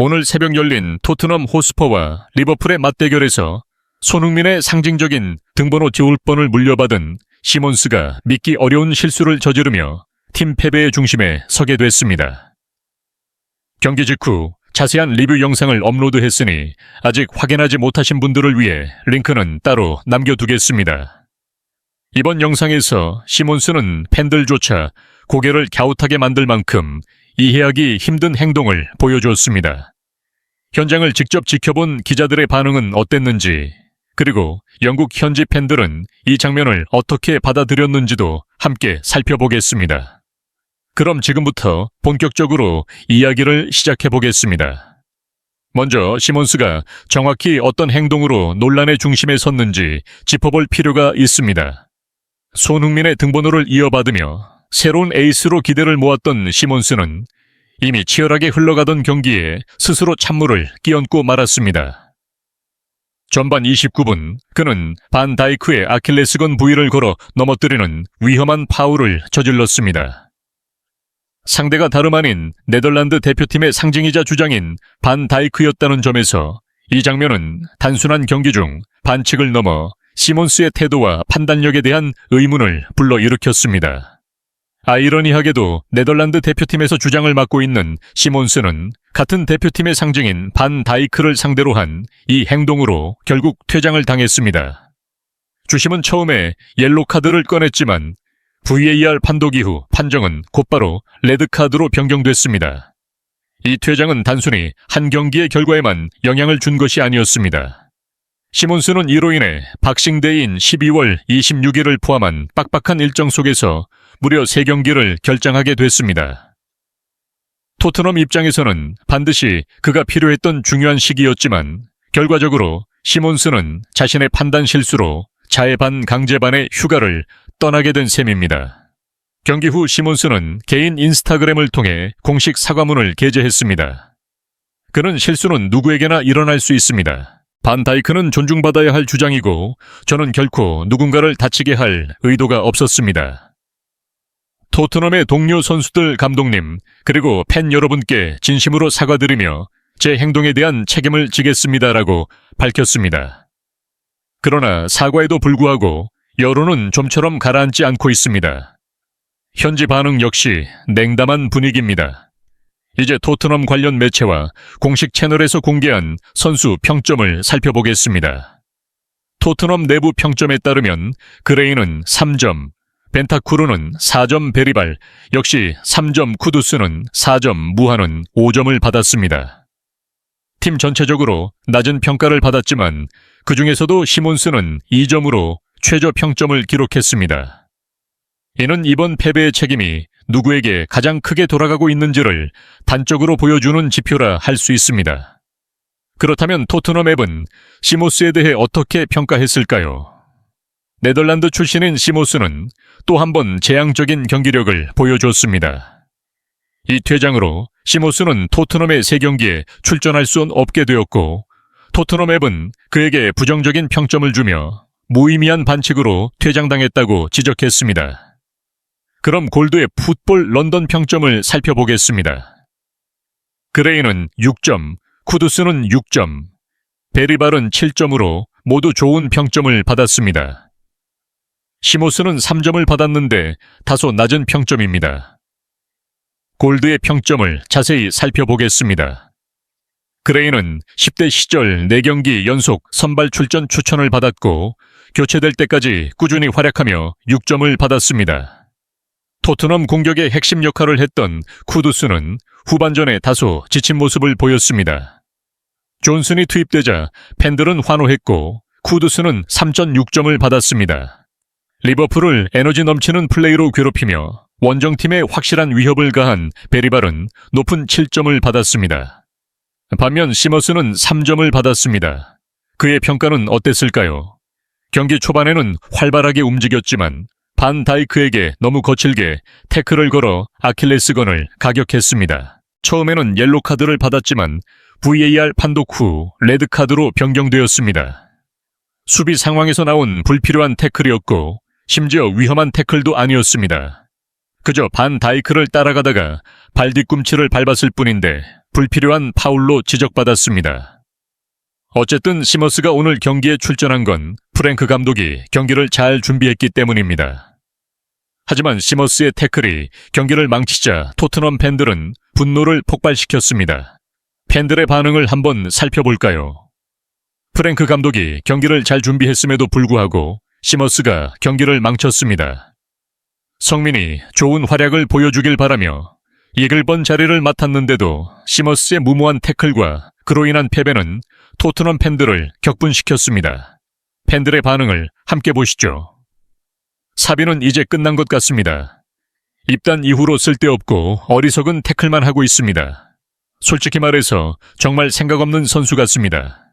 오늘 새벽 열린 토트넘 호스퍼와 리버풀의 맞대결에서 손흥민의 상징적인 등번호 듀울번을 물려받은 시몬스가 믿기 어려운 실수를 저지르며 팀 패배의 중심에 서게 됐습니다. 경기 직후 자세한 리뷰 영상을 업로드했으니 아직 확인하지 못하신 분들을 위해 링크는 따로 남겨두겠습니다. 이번 영상에서 시몬스는 팬들조차 고개를 갸웃하게 만들 만큼 이해하기 힘든 행동을 보여주었습니다. 현장을 직접 지켜본 기자들의 반응은 어땠는지, 그리고 영국 현지 팬들은 이 장면을 어떻게 받아들였는지도 함께 살펴보겠습니다. 그럼 지금부터 본격적으로 이야기를 시작해 보겠습니다. 먼저 시몬스가 정확히 어떤 행동으로 논란의 중심에 섰는지 짚어볼 필요가 있습니다. 손흥민의 등번호를 이어받으며 새로운 에이스로 기대를 모았던 시몬스는 이미 치열하게 흘러가던 경기에 스스로 찬물을 끼얹고 말았습니다. 전반 29분 그는 반 다이크의 아킬레스건 부위를 걸어 넘어뜨리는 위험한 파울을 저질렀습니다. 상대가 다름 아닌 네덜란드 대표팀의 상징이자 주장인 반 다이크였다는 점에서 이 장면은 단순한 경기 중 반칙을 넘어 시몬스의 태도와 판단력에 대한 의문을 불러일으켰습니다. 아이러니하게도 네덜란드 대표팀에서 주장을 맡고 있는 시몬스는 같은 대표팀의 상징인 반 다이크를 상대로 한 이 행동으로 결국 퇴장을 당했습니다. 주심은 처음에 옐로 카드를 꺼냈지만 VAR 판독 이후 판정은 곧바로 레드 카드로 변경됐습니다. 이 퇴장은 단순히 한 경기의 결과에만 영향을 준 것이 아니었습니다. 시몬스는 이로 인해 박싱데이인 12월 26일을 포함한 빡빡한 일정 속에서 무려 3경기를 결장하게 됐습니다. 토트넘 입장에서는 반드시 그가 필요했던 중요한 시기였지만 결과적으로 시몬스는 자신의 판단 실수로 자해반 강제반의 휴가를 떠나게 된 셈입니다. 경기 후 시몬스는 개인 인스타그램을 통해 공식 사과문을 게재했습니다. 그는 실수는 누구에게나 일어날 수 있습니다. 반 다이크는 존중받아야 할 주장이고 저는 결코 누군가를 다치게 할 의도가 없었습니다. 토트넘의 동료 선수들 감독님 그리고 팬 여러분께 진심으로 사과드리며 제 행동에 대한 책임을 지겠습니다라고 밝혔습니다. 그러나 사과에도 불구하고 여론은 좀처럼 가라앉지 않고 있습니다. 현지 반응 역시 냉담한 분위기입니다. 이제 토트넘 관련 매체와 공식 채널에서 공개한 선수 평점을 살펴보겠습니다. 토트넘 내부 평점에 따르면 그레이는 3점, 벤타쿠르는 4점 베리발, 역시 3점 쿠두스는 4점 무한은 5점을 받았습니다. 팀 전체적으로 낮은 평가를 받았지만 그 중에서도 시몬스는 2점으로 최저 평점을 기록했습니다. 이는 이번 패배의 책임이 누구에게 가장 크게 돌아가고 있는지를 단적으로 보여주는 지표라 할 수 있습니다. 그렇다면 토트넘 앱은 시모스에 대해 어떻게 평가했을까요? 네덜란드 출신인 시모스는 또 한 번 재앙적인 경기력을 보여줬습니다. 이 퇴장으로 시모스는 토트넘의 세 경기에 출전할 수 없게 되었고 토트넘 앱은 그에게 부정적인 평점을 주며 무의미한 반칙으로 퇴장당했다고 지적했습니다. 그럼 골드의 풋볼 런던 평점을 살펴보겠습니다. 그레이는 6점, 쿠두스는 6점, 베리발은 7점으로 모두 좋은 평점을 받았습니다. 시모스는 3점을 받았는데 다소 낮은 평점입니다. 골드의 평점을 자세히 살펴보겠습니다. 그레이는 10대 시절 4경기 연속 선발 출전 추천을 받았고 교체될 때까지 꾸준히 활약하며 6점을 받았습니다. 토트넘 공격의 핵심 역할을 했던 쿠두스는 후반전에 다소 지친 모습을 보였습니다. 존슨이 투입되자 팬들은 환호했고 쿠두스는 3.6점을 받았습니다. 리버풀을 에너지 넘치는 플레이로 괴롭히며 원정팀에 확실한 위협을 가한 베리발은 높은 7점을 받았습니다. 반면 시머스는 3점을 받았습니다. 그의 평가는 어땠을까요? 경기 초반에는 활발하게 움직였지만 반 다이크에게 너무 거칠게 태클을 걸어 아킬레스건을 가격했습니다. 처음에는 옐로 카드를 받았지만 VAR 판독 후 레드 카드로 변경되었습니다. 수비 상황에서 나온 불필요한 태클이었고 심지어 위험한 태클도 아니었습니다. 그저 반 다이크를 따라가다가 발 뒤꿈치를 밟았을 뿐인데 불필요한 파울로 지적받았습니다. 어쨌든 시머스가 오늘 경기에 출전한 건 프랭크 감독이 경기를 잘 준비했기 때문입니다. 하지만 시머스의 태클이 경기를 망치자 토트넘 팬들은 분노를 폭발시켰습니다. 팬들의 반응을 한번 살펴볼까요? 프랭크 감독이 경기를 잘 준비했음에도 불구하고 시머스가 경기를 망쳤습니다. 성민이 좋은 활약을 보여주길 바라며 이글 번 자리를 맡았는데도 시머스의 무모한 태클과 그로 인한 패배는 토트넘 팬들을 격분시켰습니다. 팬들의 반응을 함께 보시죠. 사비는 이제 끝난 것 같습니다. 입단 이후로 쓸데없고 어리석은 태클만 하고 있습니다. 솔직히 말해서 정말 생각 없는 선수 같습니다.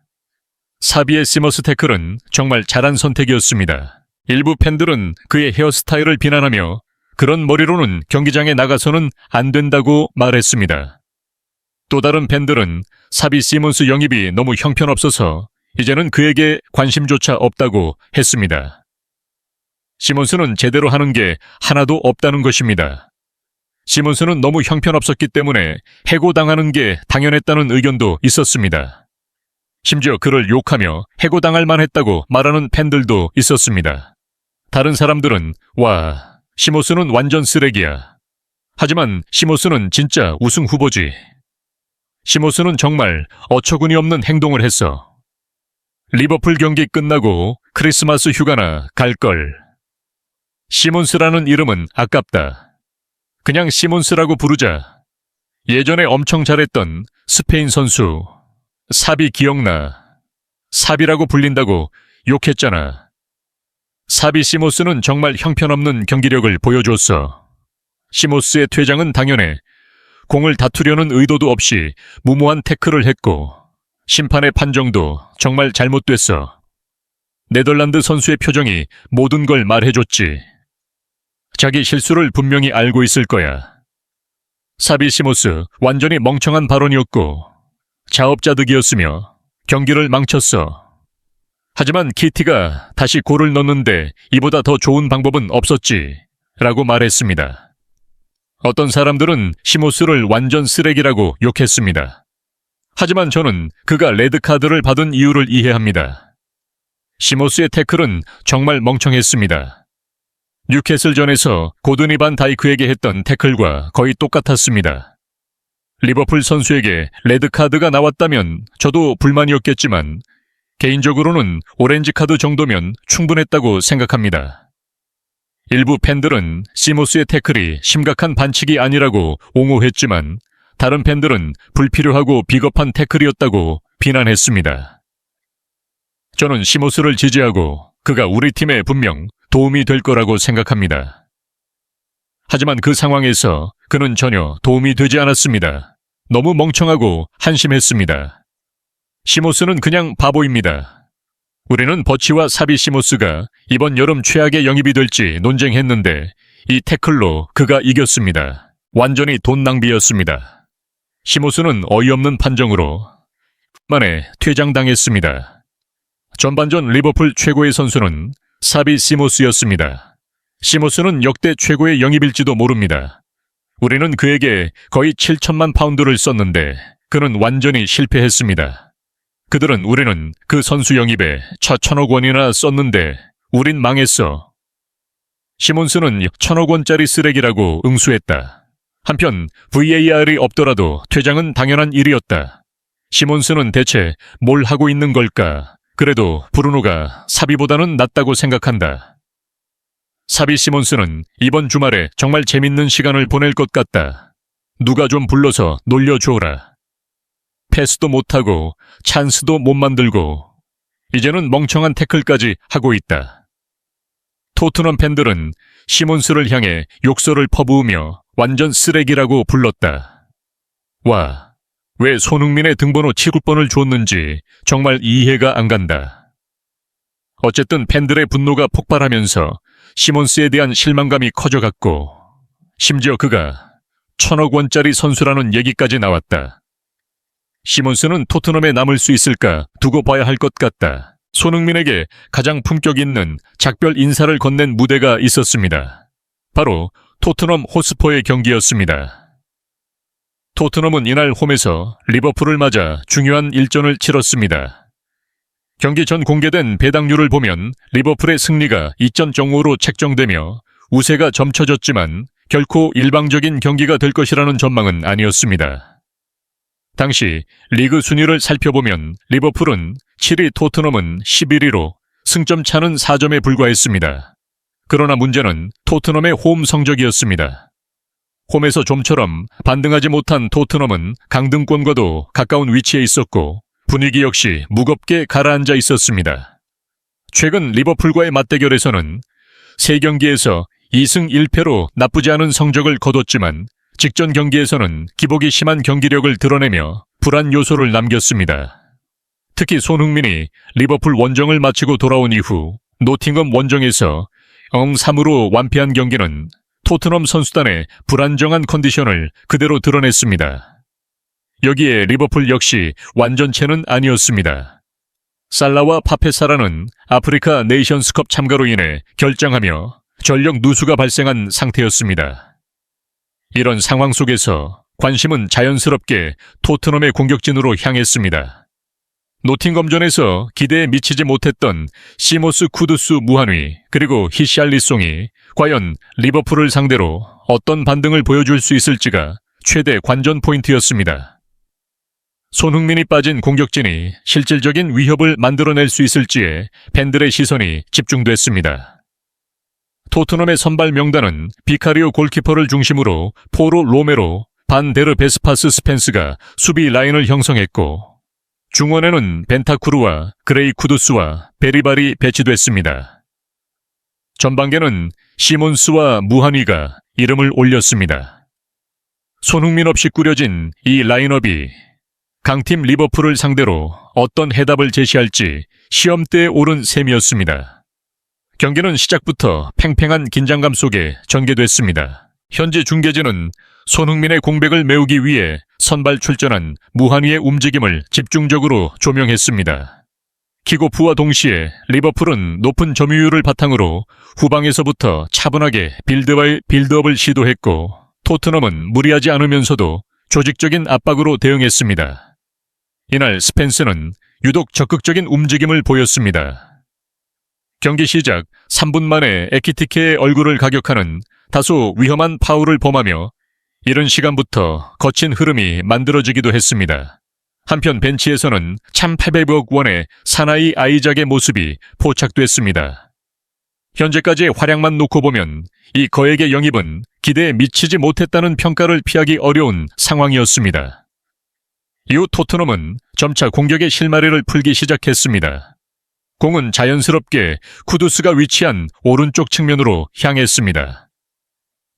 사비의 시머스 태클은 정말 잘한 선택이었습니다. 일부 팬들은 그의 헤어스타일을 비난하며 그런 머리로는 경기장에 나가서는 안 된다고 말했습니다. 또 다른 팬들은 사비 시몬스 영입이 너무 형편없어서 이제는 그에게 관심조차 없다고 했습니다. 시몬스는 제대로 하는 게 하나도 없다는 것입니다. 시몬스는 너무 형편없었기 때문에 해고당하는 게 당연했다는 의견도 있었습니다. 심지어 그를 욕하며 해고당할 만했다고 말하는 팬들도 있었습니다. 다른 사람들은 와, 시모스는 완전 쓰레기야. 하지만 시모스는 진짜 우승 후보지. 시모스는 정말 어처구니 없는 행동을 했어. 리버풀 경기 끝나고 크리스마스 휴가나 갈 걸. 시몬스라는 이름은 아깝다. 그냥 시몬스라고 부르자. 예전에 엄청 잘했던 스페인 선수 사비 기억나. 사비라고 불린다고 욕했잖아. 사비 시모스는 정말 형편없는 경기력을 보여줬어. 시모스의 퇴장은 당연해. 공을 다투려는 의도도 없이 무모한 태클을 했고 심판의 판정도 정말 잘못됐어. 네덜란드 선수의 표정이 모든 걸 말해줬지. 자기 실수를 분명히 알고 있을 거야. 사비 시모스 완전히 멍청한 발언이었고 자업자득이었으며 경기를 망쳤어. 하지만 키티가 다시 골을 넣는데 이보다 더 좋은 방법은 없었지. 라고 말했습니다. 어떤 사람들은 시모스를 완전 쓰레기라고 욕했습니다. 하지만 저는 그가 레드카드를 받은 이유를 이해합니다. 시모스의 태클은 정말 멍청했습니다. 뉴캐슬전에서 고드니 반 다이크에게 했던 태클과 거의 똑같았습니다. 리버풀 선수에게 레드카드가 나왔다면 저도 불만이었겠지만 개인적으로는 오렌지 카드 정도면 충분했다고 생각합니다. 일부 팬들은 시모스의 태클이 심각한 반칙이 아니라고 옹호했지만 다른 팬들은 불필요하고 비겁한 태클이었다고 비난했습니다. 저는 시모스를 지지하고 그가 우리 팀에 분명 도움이 될 거라고 생각합니다. 하지만 그 상황에서 그는 전혀 도움이 되지 않았습니다. 너무 멍청하고 한심했습니다. 시모스는 그냥 바보입니다. 우리는 버치와 사비 시모스가 이번 여름 최악의 영입이 될지 논쟁했는데 이 태클로 그가 이겼습니다. 완전히 돈 낭비였습니다. 시모스는 어이없는 판정으로 만에 퇴장당했습니다. 전반전 리버풀 최고의 선수는 사비 시모스였습니다. 시모스는 역대 최고의 영입일지도 모릅니다. 우리는 그에게 거의 7천만 파운드를 썼는데 그는 완전히 실패했습니다. 그들은 우리는 그 선수 영입에 차 천억 원이나 썼는데 우린 망했어. 시몬스는 천억 원짜리 쓰레기라고 응수했다. 한편 VAR이 없더라도 퇴장은 당연한 일이었다. 시몬스는 대체 뭘 하고 있는 걸까? 그래도 브루노가 사비보다는 낫다고 생각한다. 사비 시몬스는 이번 주말에 정말 재밌는 시간을 보낼 것 같다. 누가 좀 불러서 놀려주어라. 패스도 못하고 찬스도 못 만들고 이제는 멍청한 태클까지 하고 있다. 토트넘 팬들은 시몬스를 향해 욕설을 퍼부으며 완전 쓰레기라고 불렀다. 와, 왜 손흥민의 등번호 7번을 줬는지 정말 이해가 안 간다. 어쨌든 팬들의 분노가 폭발하면서 시몬스에 대한 실망감이 커져갔고, 심지어 그가 천억 원짜리 선수라는 얘기까지 나왔다. 시몬스는 토트넘에 남을 수 있을까 두고 봐야 할 것 같다. 손흥민에게 가장 품격 있는 작별 인사를 건넨 무대가 있었습니다. 바로 토트넘 호스퍼의 경기였습니다. 토트넘은 이날 홈에서 리버풀을 맞아 중요한 일전을 치렀습니다. 경기 전 공개된 배당률을 보면 리버풀의 승리가 2.05로 책정되며 우세가 점쳐졌지만 결코 일방적인 경기가 될 것이라는 전망은 아니었습니다. 당시 리그 순위를 살펴보면 리버풀은 7위 토트넘은 11위로 승점 차는 4점에 불과했습니다. 그러나 문제는 토트넘의 홈 성적이었습니다. 홈에서 좀처럼 반등하지 못한 토트넘은 강등권과도 가까운 위치에 있었고 분위기 역시 무겁게 가라앉아 있었습니다. 최근 리버풀과의 맞대결에서는 3경기에서 2승 1패로 나쁘지 않은 성적을 거뒀지만 직전 경기에서는 기복이 심한 경기력을 드러내며 불안 요소를 남겼습니다. 특히 손흥민이 리버풀 원정을 마치고 돌아온 이후 노팅엄 원정에서 0-3으로 완패한 경기는 토트넘 선수단의 불안정한 컨디션을 그대로 드러냈습니다. 여기에 리버풀 역시 완전체는 아니었습니다. 살라와 파페사라는 아프리카 네이션스컵 참가로 인해 결장하며 전력 누수가 발생한 상태였습니다. 이런 상황 속에서 관심은 자연스럽게 토트넘의 공격진으로 향했습니다. 노팅검전에서 기대에 미치지 못했던 시모스 쿠두스 무한위 그리고 히샬리송이 과연 리버풀을 상대로 어떤 반등을 보여줄 수 있을지가 최대 관전 포인트였습니다. 손흥민이 빠진 공격진이 실질적인 위협을 만들어낼 수 있을지에 팬들의 시선이 집중됐습니다. 토트넘의 선발 명단은 비카리오 골키퍼를 중심으로 포로 로메로, 반데르 베스파스 스펜스가 수비 라인을 형성했고 중원에는 벤타쿠르와 그레이 쿠두스와 베리발이 배치됐습니다. 전반계는 시몬스와 무한위가 이름을 올렸습니다. 손흥민 없이 꾸려진 이 라인업이 강팀 리버풀을 상대로 어떤 해답을 제시할지 시험대에 오른 셈이었습니다. 경기는 시작부터 팽팽한 긴장감 속에 전개됐습니다. 현재 중계진은 손흥민의 공백을 메우기 위해 선발 출전한 무한위의 움직임을 집중적으로 조명했습니다. 킥오프와 동시에 리버풀은 높은 점유율을 바탕으로 후방에서부터 차분하게 빌드와의 빌드업을 시도했고 토트넘은 무리하지 않으면서도 조직적인 압박으로 대응했습니다. 이날 스펜스는 유독 적극적인 움직임을 보였습니다. 경기 시작 3분 만에 에키티케의 얼굴을 가격하는 다소 위험한 파울을 범하며 이른 시간부터 거친 흐름이 만들어지기도 했습니다. 한편 벤치에서는 참 800억 원의 사나이 아이작의 모습이 포착됐습니다. 현재까지의 활약만 놓고 보면 이 거액의 영입은 기대에 미치지 못했다는 평가를 피하기 어려운 상황이었습니다. 이후 토트넘은 점차 공격의 실마리를 풀기 시작했습니다. 공은 자연스럽게 쿠두스가 위치한 오른쪽 측면으로 향했습니다.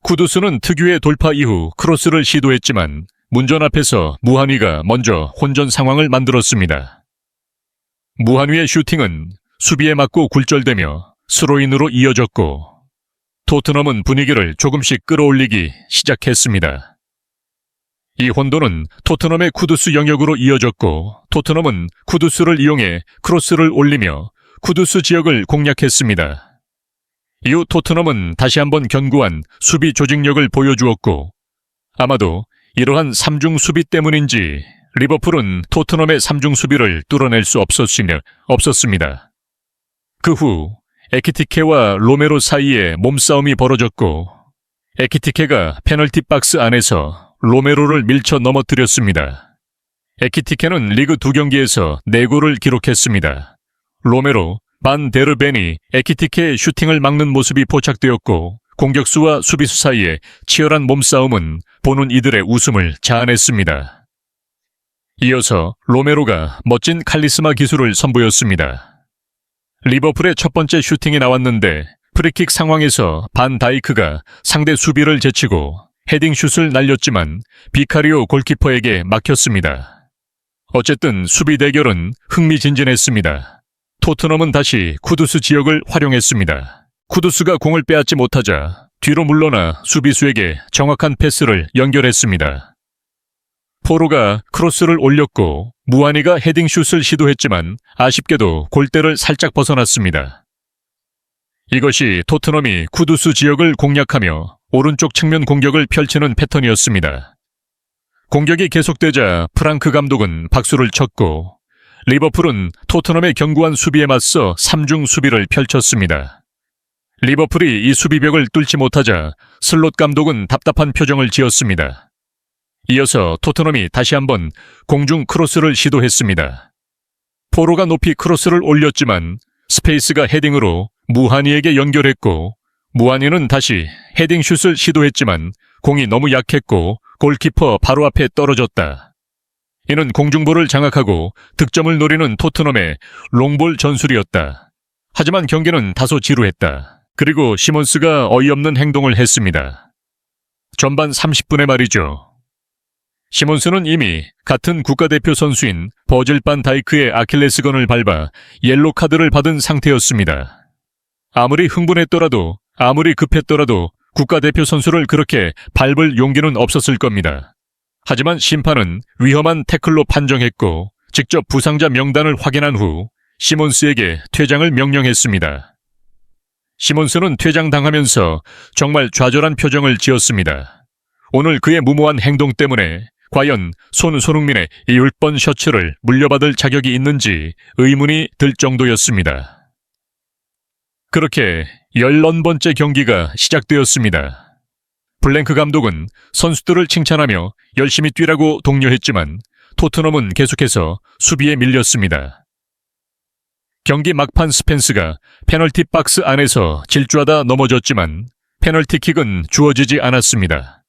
쿠두스는 특유의 돌파 이후 크로스를 시도했지만 문전 앞에서 무한위가 먼저 혼전 상황을 만들었습니다. 무한위의 슈팅은 수비에 맞고 굴절되며 스로인으로 이어졌고 토트넘은 분위기를 조금씩 끌어올리기 시작했습니다. 이 혼돈은 토트넘의 쿠두스 영역으로 이어졌고 토트넘은 쿠두스를 이용해 크로스를 올리며 쿠두스 지역을 공략했습니다. 이후 토트넘은 다시 한번 견고한 수비 조직력을 보여주었고 아마도 이러한 삼중 수비 때문인지 리버풀은 토트넘의 삼중 수비를 뚫어낼 수 없었으며 없었습니다. 그 후 에키티케와 로메로 사이에 몸싸움이 벌어졌고 에키티케가 페널티 박스 안에서 로메로를 밀쳐 넘어뜨렸습니다. 에키티케는 리그 두 경기에서 4골을 기록했습니다. 로메로, 반 데르벤이 에키티케의 슈팅을 막는 모습이 포착되었고 공격수와 수비수 사이의 치열한 몸싸움은 보는 이들의 웃음을 자아냈습니다. 이어서 로메로가 멋진 칼리스마 기술을 선보였습니다. 리버풀의 첫 번째 슈팅이 나왔는데 프리킥 상황에서 반 다이크가 상대 수비를 제치고 헤딩 슛을 날렸지만 비카리오 골키퍼에게 막혔습니다. 어쨌든 수비 대결은 흥미진진했습니다. 토트넘은 다시 쿠두스 지역을 활용했습니다. 쿠두스가 공을 빼앗지 못하자 뒤로 물러나 수비수에게 정확한 패스를 연결했습니다. 포로가 크로스를 올렸고 무한이가 헤딩슛을 시도했지만 아쉽게도 골대를 살짝 벗어났습니다. 이것이 토트넘이 쿠두스 지역을 공략하며 오른쪽 측면 공격을 펼치는 패턴이었습니다. 공격이 계속되자 프랑크 감독은 박수를 쳤고 리버풀은 토트넘의 견고한 수비에 맞서 3중 수비를 펼쳤습니다. 리버풀이 이 수비벽을 뚫지 못하자 슬롯 감독은 답답한 표정을 지었습니다. 이어서 토트넘이 다시 한번 공중 크로스를 시도했습니다. 포로가 높이 크로스를 올렸지만 스페이스가 헤딩으로 무한이에게 연결했고 무한이는 다시 헤딩슛을 시도했지만 공이 너무 약했고 골키퍼 바로 앞에 떨어졌다. 이는 공중볼을 장악하고 득점을 노리는 토트넘의 롱볼 전술이었다. 하지만 경기는 다소 지루했다. 그리고 시몬스가 어이없는 행동을 했습니다. 전반 30분에 말이죠. 시몬스는 이미 같은 국가대표 선수인 버질 반 다이크의 아킬레스건을 밟아 옐로 카드를 받은 상태였습니다. 아무리 흥분했더라도 아무리 급했더라도 국가대표 선수를 그렇게 밟을 용기는 없었을 겁니다. 하지만 심판은 위험한 태클로 판정했고 직접 부상자 명단을 확인한 후 시몬스에게 퇴장을 명령했습니다. 시몬스는 퇴장당하면서 정말 좌절한 표정을 지었습니다. 오늘 그의 무모한 행동 때문에 과연 손 손흥민의 이 율번 셔츠를 물려받을 자격이 있는지 의문이 들 정도였습니다. 그렇게 14번째 경기가 시작되었습니다. 블랭크 감독은 선수들을 칭찬하며 열심히 뛰라고 독려했지만 토트넘은 계속해서 수비에 밀렸습니다. 경기 막판 스펜스가 페널티 박스 안에서 질주하다 넘어졌지만 페널티킥은 주어지지 않았습니다.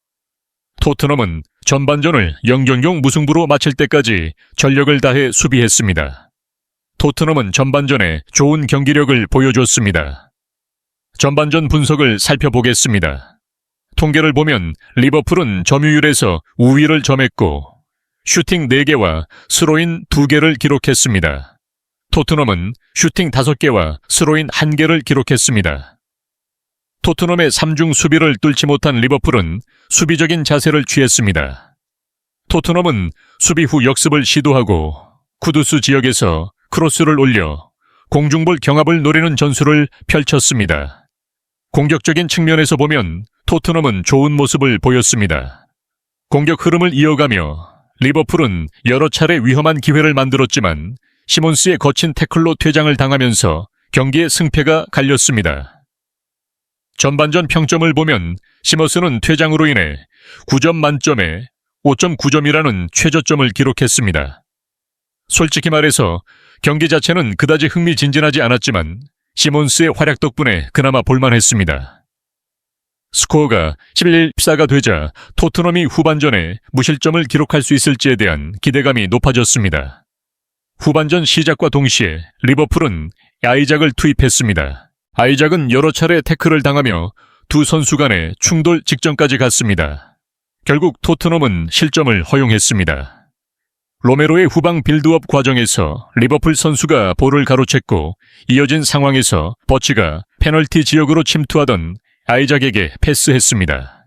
토트넘은 전반전을 0경용 무승부로 마칠 때까지 전력을 다해 수비했습니다. 토트넘은 전반전에 좋은 경기력을 보여줬습니다. 전반전 분석을 살펴보겠습니다. 통계를 보면 리버풀은 점유율에서 우위를 점했고 슈팅 4개와 스로인 2개를 기록했습니다. 토트넘은 슈팅 5개와 스로인 1개를 기록했습니다. 토트넘의 3중 수비를 뚫지 못한 리버풀은 수비적인 자세를 취했습니다. 토트넘은 수비 후 역습을 시도하고 쿠두스 지역에서 크로스를 올려 공중볼 경합을 노리는 전술을 펼쳤습니다. 공격적인 측면에서 보면 토트넘은 좋은 모습을 보였습니다. 공격 흐름을 이어가며 리버풀은 여러 차례 위험한 기회를 만들었지만 시몬스의 거친 태클로 퇴장을 당하면서 경기의 승패가 갈렸습니다. 전반전 평점을 보면 시머스는 퇴장으로 인해 9점 만점에 5.9점이라는 최저점을 기록했습니다. 솔직히 말해서 경기 자체는 그다지 흥미진진하지 않았지만 시몬스의 활약 덕분에 그나마 볼만했습니다. 스코어가 11-14가 되자 토트넘이 후반전에 무실점을 기록할 수 있을지에 대한 기대감이 높아졌습니다. 후반전 시작과 동시에 리버풀은 아이작을 투입했습니다. 아이작은 여러 차례 태클을 당하며 두 선수 간의 충돌 직전까지 갔습니다. 결국 토트넘은 실점을 허용했습니다. 로메로의 후방 빌드업 과정에서 리버풀 선수가 볼을 가로챘고 이어진 상황에서 버치가 페널티 지역으로 침투하던 아이작에게 패스했습니다.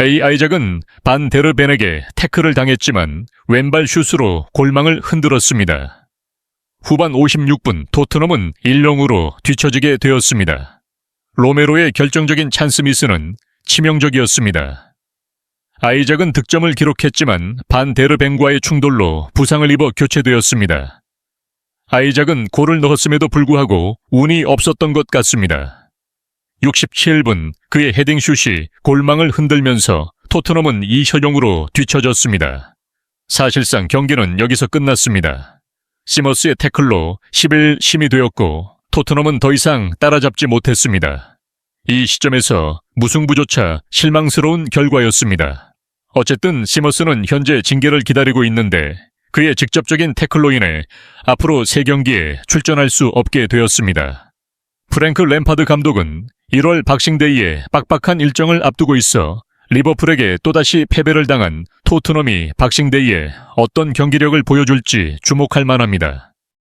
A 아이작은 반 데르벤에게 태클을 당했지만 왼발 슛으로 골망을 흔들었습니다. 후반 56분 토트넘은 1-0으로 뒤처지게 되었습니다. 로메로의 결정적인 찬스 미스는 치명적이었습니다. 아이작은 득점을 기록했지만 반 데르벤과의 충돌로 부상을 입어 교체되었습니다. 아이작은 골을 넣었음에도 불구하고 운이 없었던 것 같습니다. 67분 그의 헤딩슛이 골망을 흔들면서 토트넘은 2현용으로 뒤처졌습니다. 사실상 경기는 여기서 끝났습니다. 시머스의 태클로 11심이 되었고 토트넘은 더 이상 따라잡지 못했습니다. 이 시점에서 무승부조차 실망스러운 결과였습니다. 어쨌든 시머스는 현재 징계를 기다리고 있는데 그의 직접적인 태클로 인해 앞으로 세 경기에 출전할 수 없게 되었습니다. 프랭크 램파드 감독은 1월 박싱데이에 빡빡한 일정을 앞두고 있어 리버풀에게 또다시 패배를 당한 토트넘이 박싱데이에 어떤 경기력을 보여줄지 주목할 만합니다.